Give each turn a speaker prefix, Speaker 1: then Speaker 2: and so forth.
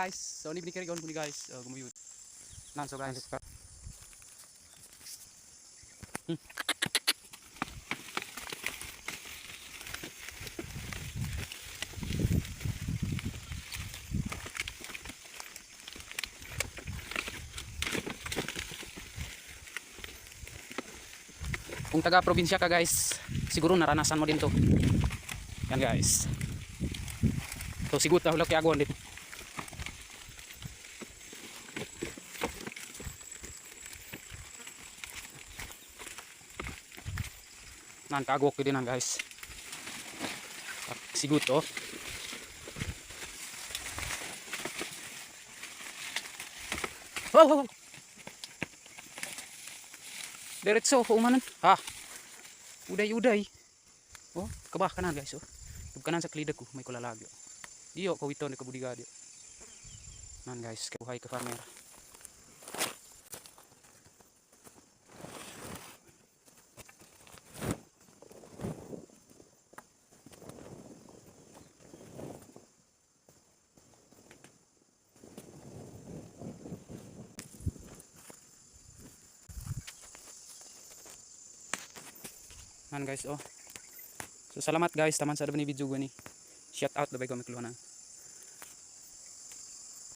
Speaker 1: Guys, so gawin ko ni guys. Uh, gumuyod. Nan so guys. Hmm. Kung taga probinsya ka guys, siguro naranasan mo din to. Yan guys. So sigut na hulak kay agon din. Nan kagok din nan guys. Sigut oh. Oh, oh. Diretso umanan. Ha. Uday-uday. Oh, kabah kanan guys oh. Kanan sa klidag ko may kulalagyo. Iyo ko ito ni kabudigadyo. Nan guys, kabuhay ka farmer. Nan guys oh. So salamat guys taman sa ni video gani. Shout out labay ko mikluhanan.